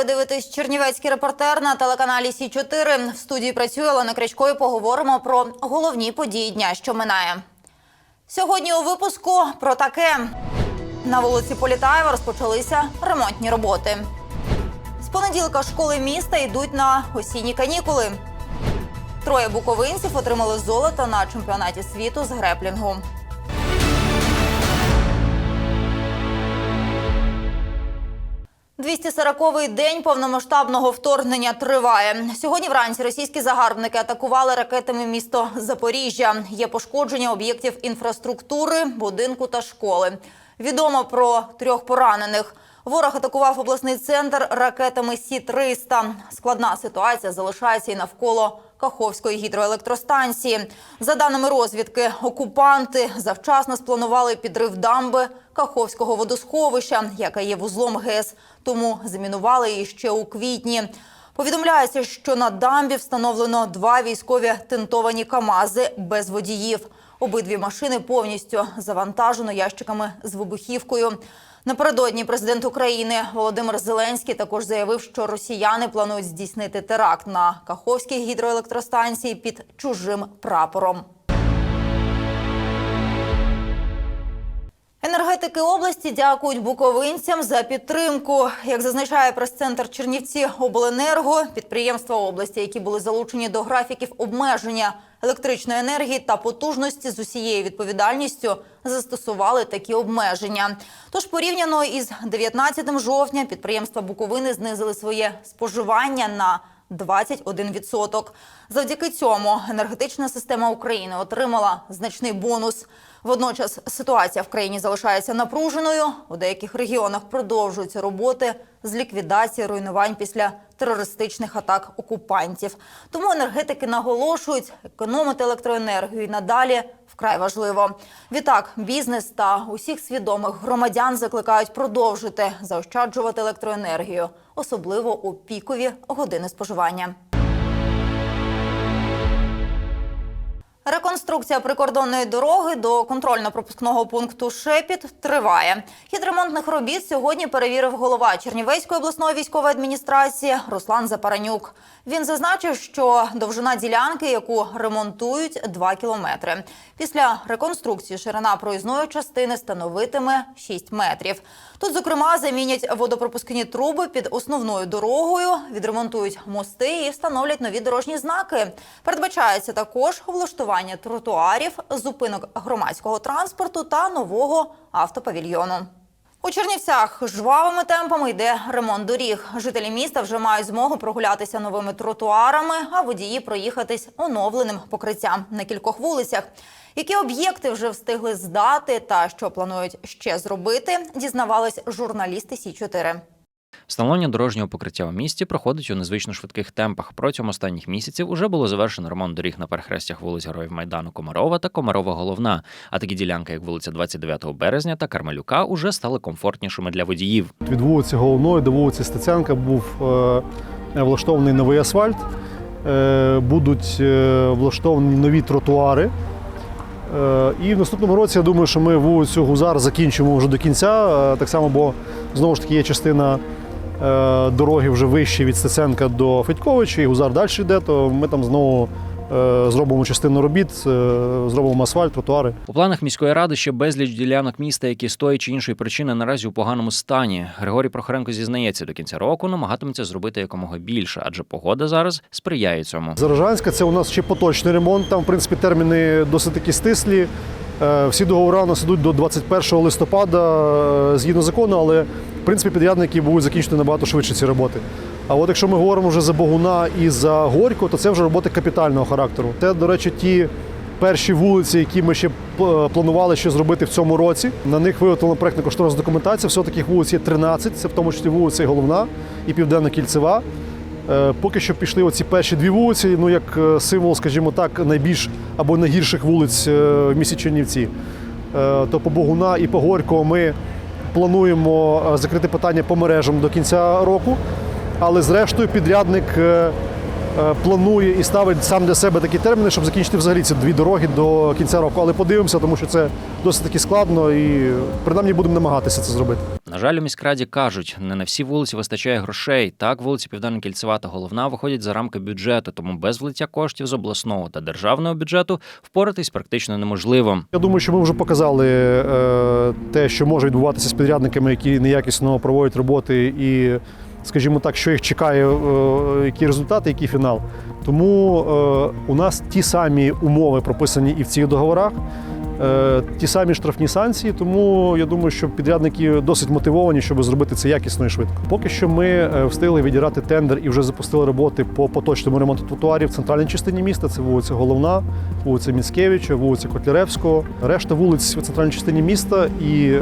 Ви дивитесь Чернівецький репортер на телеканалі Сі 4 В студії працює Олена Крячко і поговоримо про головні події дня, що минає. Сьогодні у випуску про таке. На вулиці Політаєва розпочалися ремонтні роботи. З понеділка школи міста йдуть на осінні канікули. Троє буковинців отримали золото на чемпіонаті світу з греплінгу. – 240-й день повномасштабного вторгнення триває. Сьогодні вранці російські загарбники атакували ракетами місто Запоріжжя. Є пошкодження об'єктів інфраструктури, будинку та школи. Відомо про трьох поранених. Ворог атакував обласний центр ракетами Сі-300. Складна ситуація залишається і навколо Каховської гідроелектростанції. За даними розвідки, окупанти завчасно спланували підрив дамби Каховського водосховища, яке є вузлом ГЕС, тому замінували її ще у квітні. Повідомляється, що на дамбі встановлено два військові тентовані КАМАЗи без водіїв. Обидві машини повністю завантажено ящиками з вибухівкою. Напередодні президент України Володимир Зеленський також заявив, що росіяни планують здійснити теракт на Каховській гідроелектростанції під чужим прапором. Енергетики області дякують буковинцям за підтримку. Як зазначає прес-центр Чернівці Обленерго, підприємства області, які були залучені до графіків обмеження електричної енергії та потужності з усією відповідальністю, застосували такі обмеження. Тож порівняно із 19 жовтня підприємства Буковини знизили своє споживання на 21%. Завдяки цьому енергетична система України отримала значний бонус. Водночас ситуація в країні залишається напруженою. У деяких регіонах продовжуються роботи з ліквідації руйнувань після терористичних атак окупантів. Тому енергетики наголошують, економити електроенергію і надалі вкрай важливо. Відтак, бізнес та усіх свідомих громадян закликають продовжити заощаджувати електроенергію, особливо у пікові години споживання. Реконструкція прикордонної дороги до контрольно-пропускного пункту Шепіт триває. Хід ремонтних робіт сьогодні перевірив голова Чернівецької обласної військової адміністрації Руслан Запаранюк. Він зазначив, що довжина ділянки, яку ремонтують, 2 кілометри. Після реконструкції ширина проїзної частини становитиме 6 метрів. Тут, зокрема, замінять водопропускні труби під основною дорогою, відремонтують мости і встановлять нові дорожні знаки. Передбачається також влаштування тротуарів, зупинок громадського транспорту та нового автопавільйону. У Чернівцях жвавими темпами йде ремонт доріг. Жителі міста вже мають змогу прогулятися новими тротуарами, а водії проїхатись оновленим покриттям на кількох вулицях. Які об'єкти вже встигли здати та що планують ще зробити, дізнавались журналісти Сі 4 Встановлення дорожнього покриття у місті проходить у незвично швидких темпах. Протягом останніх місяців уже було завершено ремонт доріг на перехрестях вулиць Героїв Майдану Комарова та Комарова Головна. А такі ділянки, як вулиця 29 березня та Кармелюка, уже стали комфортнішими для водіїв. Від вулиці Головної до вулиці Стеценка був е, влаштований новий асфальт, е, будуть е, влаштовані нові тротуари. Е, І в наступному році я думаю, що ми вулицю Гузар закінчимо вже до кінця. Е, Так само, бо знову ж таки є частина дороги вже вище від Стеценка до Федьковича, і Гузар далі йде, то ми там знову е, зробимо частину робіт, е, зробимо асфальт, тротуари. У планах міської ради ще безліч ділянок міста, які з тої чи іншої причини наразі у поганому стані. Григорій Прохоренко зізнається, до кінця року намагатиметься зробити якомога більше, адже погода зараз сприяє цьому. Зарожанська це у нас ще поточний ремонт. Там, в принципі, терміни досить такі стислі. Е, Всі договори у нас ідуть до 21 листопада е, згідно закону, але в принципі підрядники будуть закінчити набагато швидше ці роботи. А от якщо ми говоримо вже за Богуна і за Горько, то це вже роботи капітального характеру. Це, до речі, ті перші вулиці, які ми ще е, планували ще зробити в цьому році. На них виготовлена проєктно кошторисна документація. Всього таких вулиць є 13, це в тому числі вулиця головна і південна кільцева. Поки що пішли оці перші дві вулиці, ну як е, символ, скажімо так, найбільш або найгірших вулиць е, в місті Чернівці. Е, То по Богуна і по Горького ми плануємо е, закрити питання по мережам до кінця року. Але зрештою підрядник е, е, планує і ставить сам для себе такі терміни, щоб закінчити взагалі ці дві дороги до кінця року. Але подивимося, тому що це досить таки складно і принаймні будемо намагатися це зробити. На жаль, у міськраді кажуть, не на всі вулиці вистачає грошей. Так, вулиці Південна Кільцева та Головна виходять за рамки бюджету, тому без влиття коштів з обласного та державного бюджету впоратись практично неможливо. Я думаю, що ми вже показали е, те, що може відбуватися з підрядниками, які неякісно проводять роботи, і, скажімо так, що їх чекає, е, які результати, який фінал. Тому е, у нас ті самі умови прописані і в цих договорах. е, Ті самі штрафні санкції, тому я думаю, що підрядники досить мотивовані, щоб зробити це якісно і швидко. Поки що ми встигли відірати тендер і вже запустили роботи по поточному ремонту тротуарів в центральній частині міста. Це вулиця Головна, вулиця Міцкевича, вулиця Котляревського, решта вулиць у центральній частині міста. І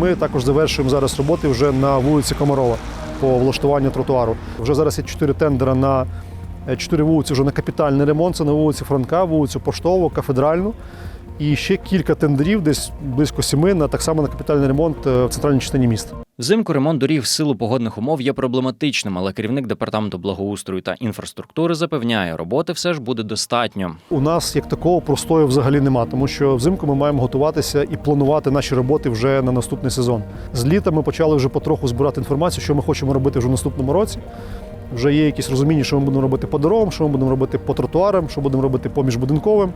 ми також завершуємо зараз роботи вже на вулиці Комарова по влаштуванню тротуару. Вже зараз є чотири тендера на е, чотири вулиці вже на капітальний ремонт. Це на вулиці Франка, вулицю Поштову, Кафедральну. І ще кілька тендерів, десь близько сіми, на так само на капітальний ремонт е, в центральній частині міста. Взимку ремонт доріг в силу погодних умов є проблематичним, але керівник департаменту благоустрою та інфраструктури запевняє, роботи все ж буде достатньо. У нас як такого простою взагалі нема, тому що взимку ми маємо готуватися і планувати наші роботи вже на наступний сезон. З літа ми почали вже потроху збирати інформацію, що ми хочемо робити вже в наступному році. Вже є якісь розуміння, що ми будемо робити по дорогам, що ми будемо робити по тротуарам, що будемо робити по міжбудинковим.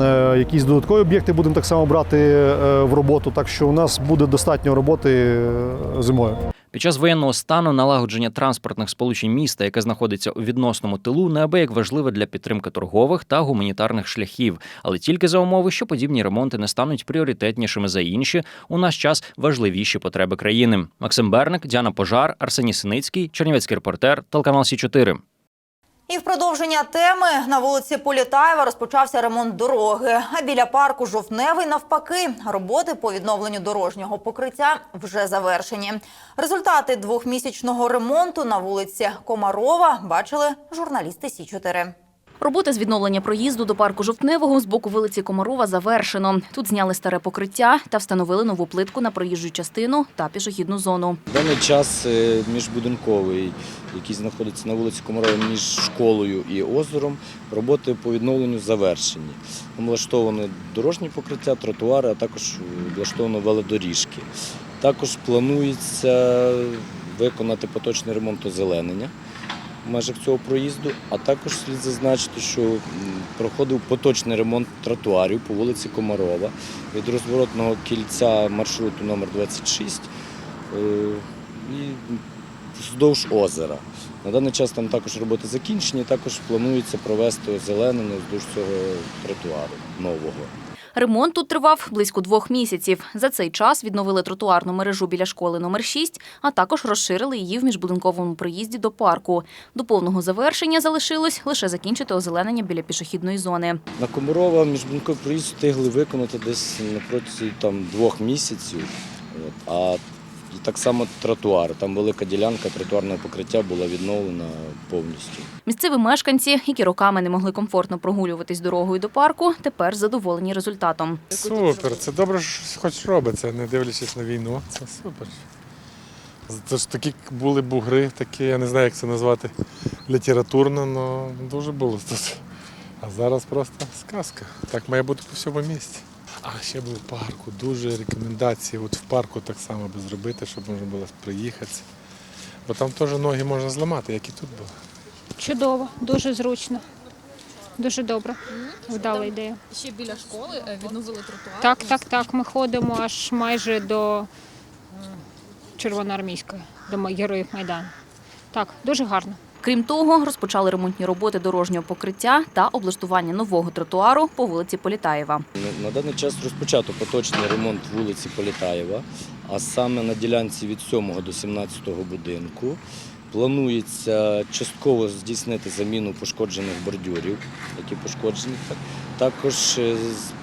Е, Якісь додаткові об'єкти будемо так само брати е, в роботу. Так що у нас буде достатньо роботи е, зимою. Під час воєнного стану налагодження транспортних сполучень міста, яке знаходиться у відносному тилу, неабияк важливе для підтримки торгових та гуманітарних шляхів, але тільки за умови, що подібні ремонти не стануть пріоритетнішими за інші у наш час важливіші потреби країни. Максим Берник, Діана Пожар, Арсеній Синицький, Чернівецький репортер, телеканал Сі 4 І в продовження теми на вулиці Політаєва розпочався ремонт дороги. А біля парку Жовтневий навпаки роботи по відновленню дорожнього покриття вже завершені. Результати двохмісячного ремонту на вулиці Комарова бачили журналісти Сі 4 Роботи з відновлення проїзду до парку Жовтневого з боку вулиці Комарова завершено. Тут зняли старе покриття та встановили нову плитку на проїжджу частину та пішохідну зону. Даний час е, міжбудинковий, який знаходиться на вулиці Комарова між школою і озером, роботи по відновленню завершені. Там влаштовано дорожні покриття, тротуари, а також влаштовано велодоріжки. Також планується виконати поточний ремонт озеленення межах цього проїзду, а також слід зазначити, що проходив поточний ремонт тротуарів по вулиці Комарова від розворотного кільця маршруту номер 26 е, і вздовж озера. На даний час там також роботи закінчені, також планується провести озеленення вздовж цього тротуару нового. Ремонт тут тривав близько двох місяців. За цей час відновили тротуарну мережу біля школи номер 6, а також розширили її в міжбудинковому проїзді до парку. До повного завершення залишилось лише закінчити озеленення біля пішохідної зони. На Комарова міжбудинковий проїзд встигли виконати десь протягом там, двох місяців. А так само тротуар. Там велика ділянка тротуарного покриття була відновлена повністю. Місцеві мешканці, які роками не могли комфортно прогулюватись дорогою до парку, тепер задоволені результатом. Супер, це добре, що хоч робиться, не дивлячись на війну. Це супер. Це ж такі були бугри, такі, я не знаю, як це назвати літературно, але дуже було тут. А зараз просто сказка. Так має бути по всьому місті. А ще був в парку, дуже рекомендації. От в парку так само би зробити, щоб можна було приїхати. Бо там теж ноги можна зламати, як і тут було. Чудово, дуже зручно. Дуже добре. Вдала ідея. Ще біля школи е, відновили тротуар. Так, так, так. Ми ходимо аж майже до Червоноармійської, до героїв Майдану. Так, дуже гарно. Крім того, розпочали ремонтні роботи дорожнього покриття та облаштування нового тротуару по вулиці Політаєва. На- даний час розпочато поточний ремонт вулиці Політаєва, а саме на ділянці від 7 до 17 будинку. Планується частково здійснити заміну пошкоджених бордюрів, які пошкоджені. Також е,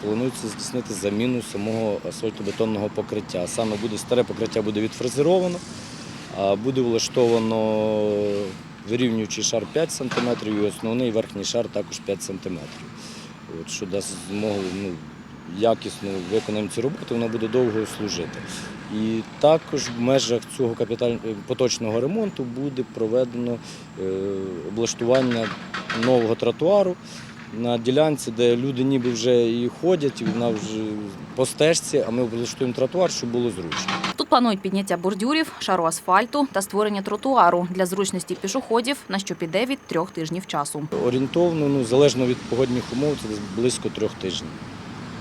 планується здійснити заміну самого асфальтобетонного покриття. Саме буде старе покриття буде відфрезеровано, буде влаштовано вирівнюючий шар 5 см і основний верхній шар також 5 см. От, що дасть змогу ну, якісно виконаємо цю роботу, вона буде довго служити. І також в межах цього капіталь... поточного ремонту буде проведено е, облаштування нового тротуару на ділянці, де люди ніби вже і ходять, і вона вже по стежці, а ми облаштуємо тротуар, щоб було зручно. Планують підняття бордюрів, шару асфальту та створення тротуару для зручності пішоходів, на що піде від трьох тижнів часу. Орієнтовно, ну, залежно від погодних умов, це близько трьох тижнів.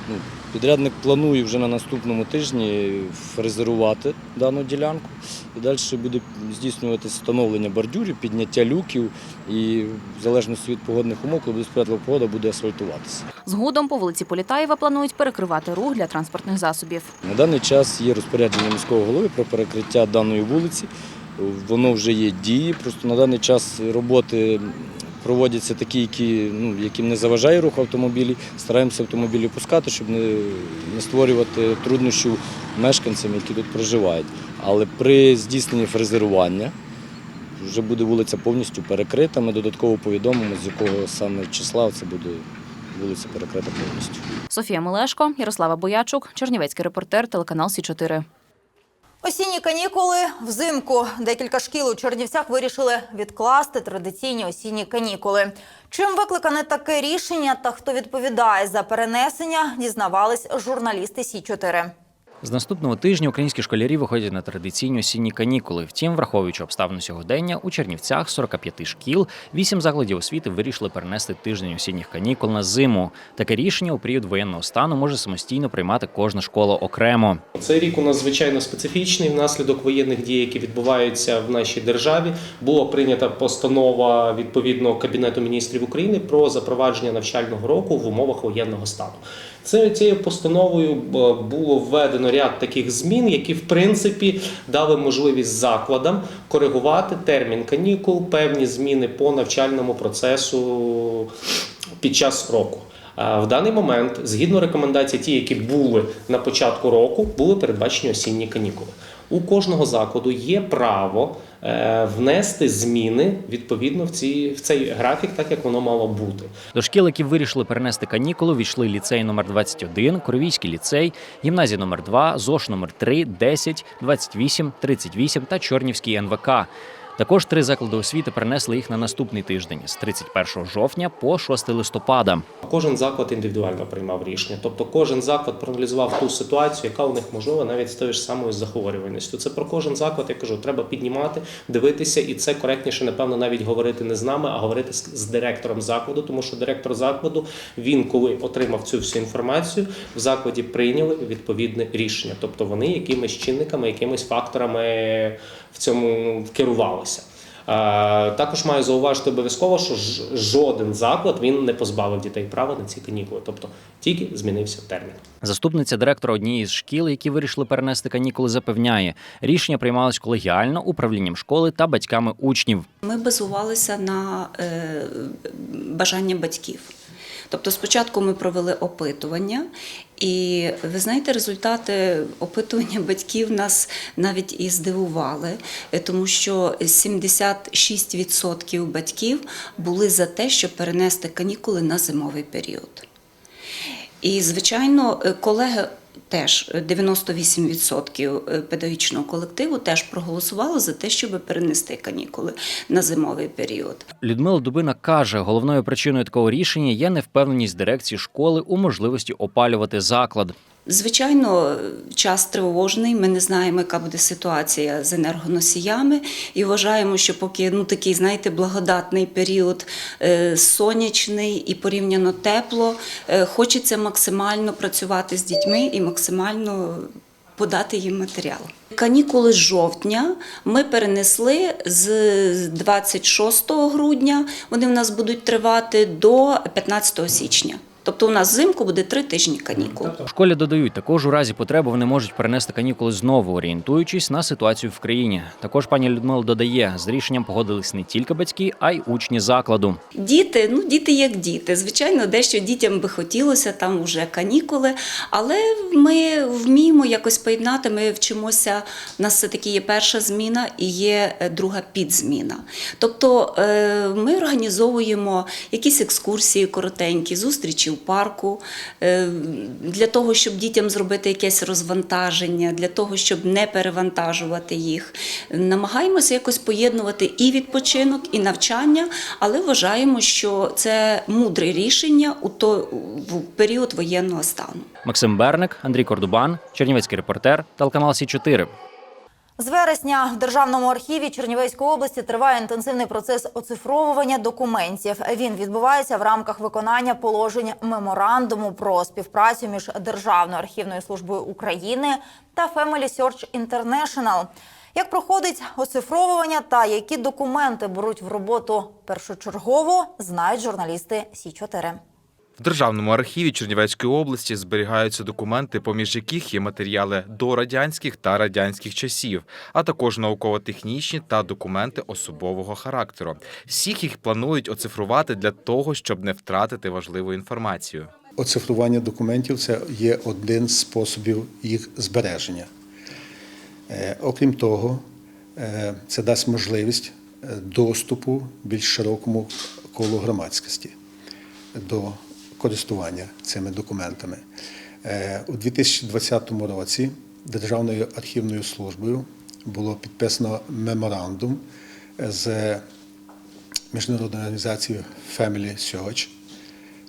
Ну, підрядник планує вже на наступному тижні фрезерувати дану ділянку. І далі буде здійснюватися встановлення бордюрів, підняття люків і в залежності від погодних умов, коли буде сприятлива погода, буде асфальтуватися. Згодом по вулиці Політаєва планують перекривати рух для транспортних засобів. На даний час є розпорядження міського голови про перекриття даної вулиці. Воно вже є дії. Просто на даний час роботи проводяться такі, які, ну, яким не заважає рух автомобілів. Стараємося автомобілі пускати, щоб не, не створювати труднощів мешканцям, які тут проживають. Але при здійсненні фрезерування вже буде вулиця повністю перекрита. Ми додатково повідомимо, з якого саме числа це буде вулиця перекрита повністю. Софія Мелешко, Ярослава Боячук, Чернівецький репортер, телеканал Сі 4 Осінні канікули взимку. Декілька шкіл у Чернівцях вирішили відкласти традиційні осінні канікули. Чим викликане таке рішення та хто відповідає за перенесення, дізнавались журналісти Сі 4 З наступного тижня українські школярі виходять на традиційні осінні канікули. Втім, враховуючи обставини сьогодення, у Чернівцях з 45 шкіл, 8 закладів освіти вирішили перенести тиждень осінніх канікул на зиму. Таке рішення у період воєнного стану може самостійно приймати кожна школа окремо. Цей рік у нас звичайно специфічний. Внаслідок воєнних дій, які відбуваються в нашій державі, була прийнята постанова відповідно Кабінету міністрів України про запровадження навчального року в умовах воєнного стану. Цією постановою було введено ряд таких змін, які в принципі дали можливість закладам коригувати термін канікул, певні зміни по навчальному процесу під час року. В даний момент, згідно рекомендацій, ті, які були на початку року, були передбачені осінні канікули. У кожного закладу є право е, внести зміни відповідно в, ці, в цей графік, так як воно мало бути. До шкіл, які вирішили перенести канікули, війшли ліцей номер 21, Коровійський ліцей, гімназія номер 2, ЗОШ номер 3, 10, 28, 38 та Чорнівський НВК. Також три заклади освіти перенесли їх на наступний тиждень з 31 жовтня по 6 листопада. Кожен заклад індивідуально приймав рішення, тобто кожен заклад проаналізував ту ситуацію, яка у них можлива навіть з тою ж самою захворюваністю. Це про кожен заклад, я кажу, треба піднімати, дивитися, і це коректніше, напевно, навіть говорити не з нами, а говорити з, директором закладу, тому що директор закладу він, коли отримав цю всю інформацію, в закладі прийняли відповідне рішення. Тобто вони якимись чинниками, якимись факторами в цьому керувалися. Е, Також маю зауважити обов'язково, що жоден заклад він не позбавив дітей права на ці канікули, тобто тільки змінився термін. Заступниця директора однієї з шкіл, які вирішили перенести канікули, запевняє, рішення приймалось колегіально управлінням школи та батьками учнів. Ми базувалися на е, бажання батьків. Тобто спочатку ми провели опитування, і ви знаєте, результати опитування батьків нас навіть і здивували, е, тому що 76% батьків були за те, щоб перенести канікули на зимовий період. І, звичайно, е, колеги теж е, 98% педагогічного колективу теж проголосували за те, щоб перенести канікули на зимовий період. Людмила Дубина каже, головною причиною такого рішення є невпевненість дирекції школи у можливості опалювати заклад. Звичайно, час тривожний. Ми не знаємо, яка буде ситуація з енергоносіями, і вважаємо, що поки ну такий, знаєте, благодатний період, е, сонячний і порівняно тепло, е, хочеться максимально працювати з дітьми і максимально. Подати їм матеріал. Канікули жовтня ми перенесли з 26 грудня. Вони в нас будуть тривати до 15 січня. Тобто у нас взимку буде три тижні канікул. У школі додають, також у разі потреби вони можуть перенести канікули знову, орієнтуючись на ситуацію в країні. Також пані Людмила додає, з рішенням погодились не тільки батьки, а й учні закладу. Діти, ну діти як діти. Звичайно, дещо дітям би хотілося, там вже канікули, але ми вміємо якось поєднати. Ми вчимося. У нас все таки є перша зміна і є е, друга підзміна. Тобто е, ми організовуємо якісь екскурсії коротенькі, зустрічі в парку, е, для того, щоб дітям зробити якесь розвантаження, для того, щоб не перевантажувати їх. Намагаємося якось поєднувати і відпочинок, і навчання, але вважаємо, що це мудре рішення у той період воєнного стану. Максим Берник, Андрій Кордубан, Чернівецький репортер, телеканал Сі 4 З вересня в Державному архіві Чернівецької області триває інтенсивний процес оцифровування документів. Він відбувається в рамках виконання положень меморандуму про співпрацю між Державною архівною службою України та Family Search International. Як проходить оцифровування та які документи беруть в роботу першочергово, знають журналісти Сі 4 В Державному архіві Чернівецької області зберігаються документи, поміж яких є матеріали до радянських та радянських часів, а також науково-технічні та документи особового характеру. Всіх їх планують оцифрувати для того, щоб не втратити важливу інформацію. Оцифрування документів це є один з способів їх збереження. Е, Окрім того, е, це дасть можливість е, доступу більш широкому колу громадськості до користування цими документами. Е, У 2020 році Державною архівною службою було підписано меморандум з міжнародною організацією Family Search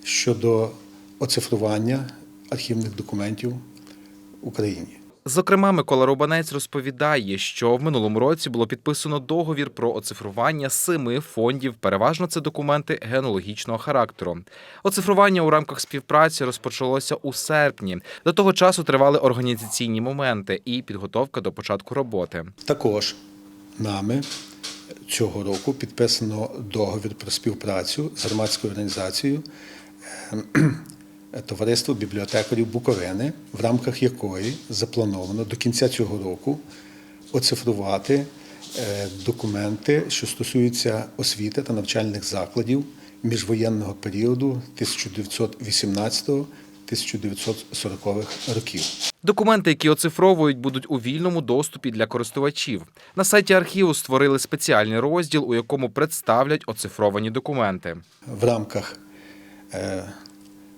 щодо оцифрування архівних документів в Україні. Зокрема, Микола Рубанець розповідає, що в минулому році було підписано договір про оцифрування семи фондів. Переважно це документи генологічного характеру. Оцифрування у рамках співпраці розпочалося у серпні. До того часу тривали організаційні моменти і підготовка до початку роботи. Також нами цього року підписано договір про співпрацю з громадською організацією Товариство бібліотекарів Буковини, в рамках якої заплановано до кінця цього року оцифрувати е, документи, що стосуються освіти та навчальних закладів міжвоєнного періоду 1918-1940 років. Документи, які оцифровують, будуть у вільному доступі для користувачів. На сайті архіву створили спеціальний розділ, у якому представлять оцифровані документи. в рамках е,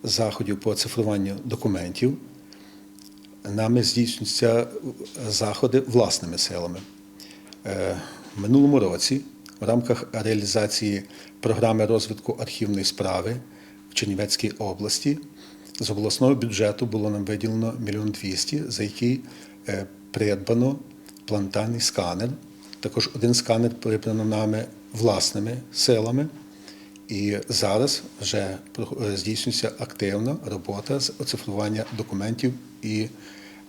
заходів по оцифруванню документів нами здійснюються заходи власними силами. Е, минулому році в рамках реалізації програми розвитку архівної справи в Чернівецькій області з обласного бюджету було нам виділено мільйон двісті, за який е, придбано плантальний сканер. Також один сканер придбано нами власними силами. І зараз вже про- здійснюється активна робота з оцифрування документів і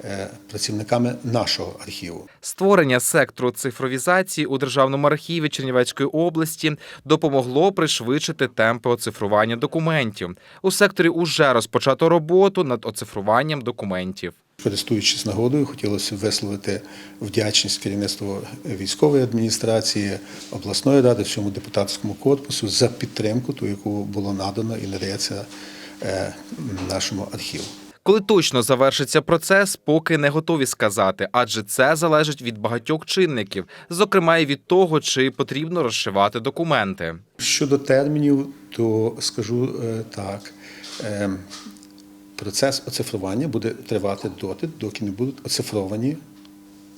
е, працівниками нашого архіву. Створення сектору цифровізації у Державному архіві Чернівецької області допомогло пришвидшити темпи оцифрування документів. У секторі уже розпочато роботу над оцифруванням документів. Користуючись нагодою, хотілося висловити вдячність керівництву військової адміністрації, обласної ради, всьому депутатському корпусу за підтримку, ту, яку було надано і надається е, нашому архіву. Коли точно завершиться процес, поки не готові сказати, адже це залежить від багатьох чинників, зокрема і від того, чи потрібно розшивати документи. Щодо термінів, то скажу е, так. Е, Процес оцифрування буде тривати доти, доки не будуть оцифровані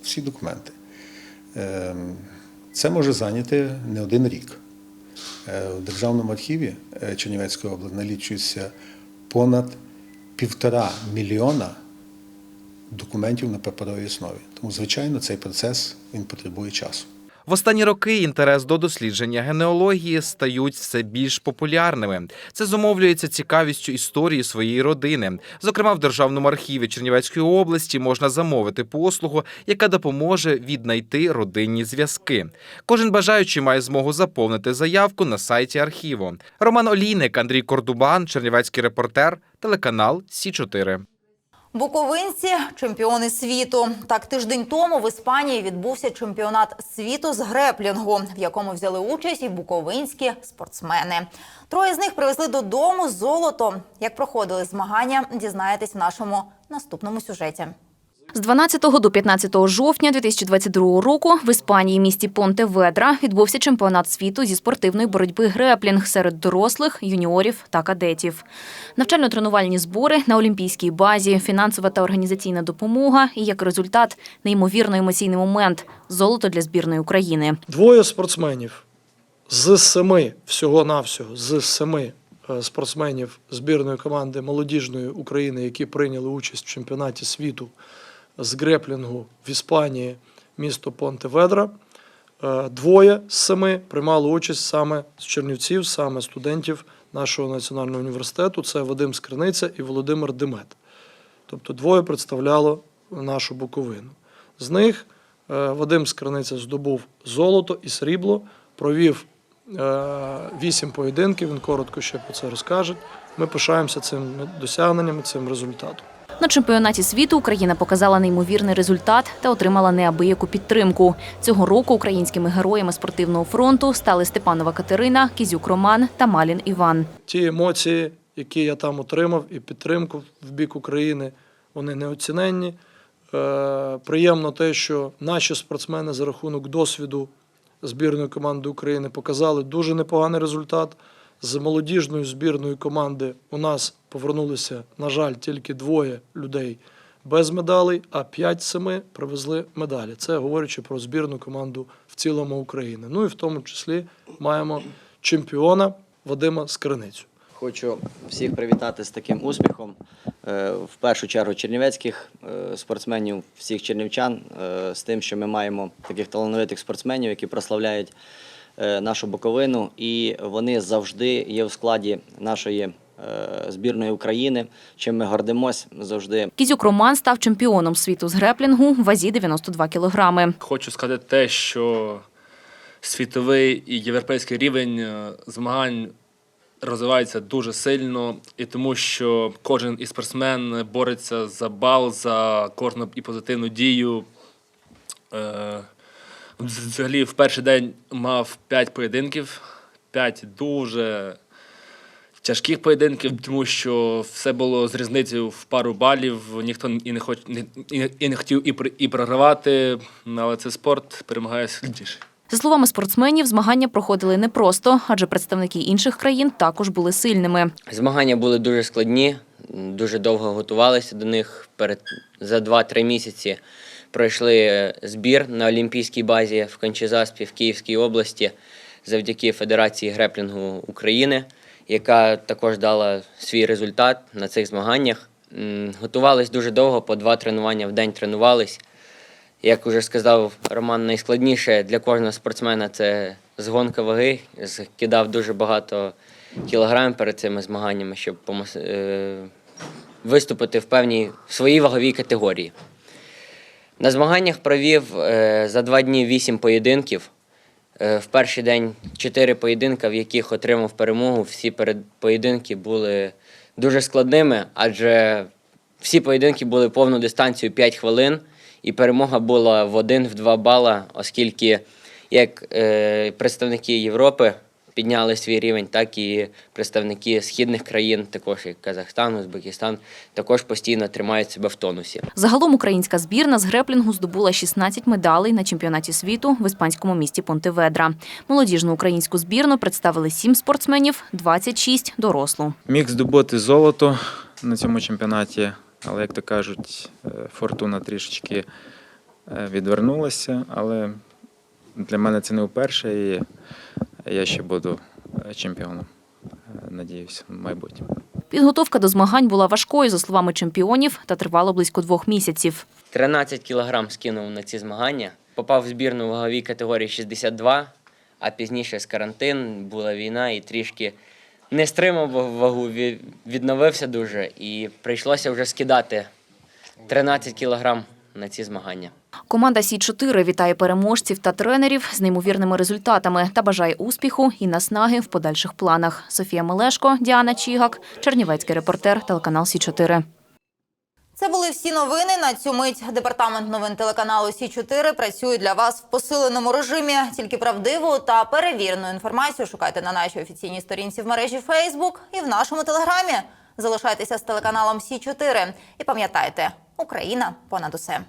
всі документи. Е, Це може зайняти не один рік. Е, В Державному архіві е, Чернівецької області налічується понад півтора мільйона документів на паперовій основі. Тому, звичайно, цей процес він потребує часу. В останні роки інтерес до дослідження генеалогії стають все більш популярними. Це зумовлюється цікавістю історії своєї родини. Зокрема, в Державному архіві Чернівецької області можна замовити послугу, яка допоможе віднайти родинні зв'язки. Кожен бажаючий має змогу заповнити заявку на сайті архіву. Роман Олійник, Андрій Кордубан, Чернівецький репортер, телеканал Сі 4 Буковинці чемпіони світу. Так тиждень тому в Іспанії відбувся чемпіонат світу з греплінгу, в якому взяли участь і буковинські спортсмени. Троє з них привезли додому золото. Як проходили змагання, дізнаєтесь в нашому наступному сюжеті. З 12 до 15 жовтня 2022 року в Іспанії місті Понте Ведра відбувся чемпіонат світу зі спортивної боротьби греплінг серед дорослих, юніорів та кадетів. Навчально-тренувальні збори на олімпійській базі, фінансова та організаційна допомога і як результат неймовірно емоційний момент золото для збірної України. Двоє спортсменів з семи, всього-навсього, з семи е, спортсменів збірної команди молодіжної України, які прийняли участь в чемпіонаті світу з греплінгу в Іспанії, місто Понте-Ведра. е, Двоє з семи приймали участь саме з Чернівців, саме студентів нашого національного університету. Це Вадим Скриниця і Володимир Демет. Тобто двоє представляло нашу Буковину. З них е, Вадим Скриниця здобув золото і срібло, провів е, вісім поєдинків. Він коротко ще про це розкаже. Ми пишаємося цим досягненням, цим результатом. На чемпіонаті світу Україна показала неймовірний результат та отримала неабияку підтримку. Цього року українськими героями спортивного фронту стали Степанова Катерина, Кізюк Роман та Малін Іван. Ті емоції, які я там отримав, і підтримку в бік України, вони неоціненні. Е, приємно те, що наші спортсмени за рахунок досвіду збірної команди України показали дуже непоганий результат. З молодіжної збірної команди у нас повернулися, на жаль, тільки двоє людей без медалей, а 5 з 7 привезли медалі. Це говорячи про збірну команду в цілому України. Ну і в тому числі маємо чемпіона Вадима Скриницю. Хочу всіх привітати з таким успіхом. Е, В першу чергу чернівецьких е, спортсменів, всіх чернівчан, е, з тим, що ми маємо таких талановитих спортсменів, які прославляють нашу Буковину, і вони завжди є в складі нашої е, збірної України. Чим ми гордимось завжди. Кізюк Роман став чемпіоном світу з греплінгу в вазі 92 кілограми. Хочу сказати те, що світовий і європейський рівень е, змагань розвивається дуже сильно, і тому що кожен із спортсмен бореться за бал, за кожну і позитивну дію. Взагалі, в перший день мав 5 поєдинків, 5 дуже тяжких поєдинків, тому що все було з різницею в пару балів. Ніхто і не хоч і, і, і не хотів і, при- і програвати, але це спорт перемагає сильніший. За словами спортсменів, змагання проходили непросто, адже представники інших країн також були сильними. Змагання були дуже складні, дуже довго готувалися до них. Перед за 2-3 місяці пройшли е, збір на олімпійській базі в Кончезаспі в Київській області завдяки Федерації греплінгу України, яка також дала свій результат на цих змаганнях. Готувались дуже довго, по два тренування в день тренувались. Як уже сказав Роман, найскладніше для кожного спортсмена це згонка ваги. Кидав дуже багато кілограмів перед цими змаганнями, щоб е, виступити в певній в своїй ваговій категорії. На змаганнях провів е, за два дні вісім поєдинків. Е, В перший день чотири поєдинка, в яких отримав перемогу. Всі перед поєдинки були дуже складними, адже всі поєдинки були повну дистанцію 5 хвилин, і перемога була в один в два бала, оскільки як е, представники Європи підняли свій рівень, так і представники східних країн, також як Казахстан, Узбекистан, також постійно тримають себе в тонусі. Загалом українська збірна з греплінгу здобула 16 медалей на чемпіонаті світу в іспанському місті Понтеведра. Молодіжну українську збірну представили 7 спортсменів, 26 – дорослу. Міг здобути золото на цьому чемпіонаті, але, як то кажуть, е, фортуна трішечки е, відвернулася. Але для мене це не вперше, і я ще буду е, чемпіоном. Е, Надіюся, в майбутньому. Підготовка до змагань була важкою, за словами чемпіонів, та тривала близько двох місяців. 13 кілограм скинув на ці змагання. Попав в збірну ваговій категорії 62, а пізніше з карантин, була війна і трішки не стримав вагу, відновився дуже і прийшлося вже скидати 13 кілограм на ці змагання. Команда Сі-4 вітає переможців та тренерів з неймовірними результатами та бажає успіху і наснаги в подальших планах. Софія Мелешко, Діана Чігак, Чернівецький репортер, телеканал Сі-4. Це були всі новини. На цю мить департамент новин телеканалу Сі 4 працює для вас в посиленому режимі. Тільки правдиву та перевірену інформацію шукайте на нашій офіційній сторінці в мережі Facebook і в нашому телеграмі. Залишайтеся з телеканалом Сі 4 і пам'ятайте, Україна понад усе.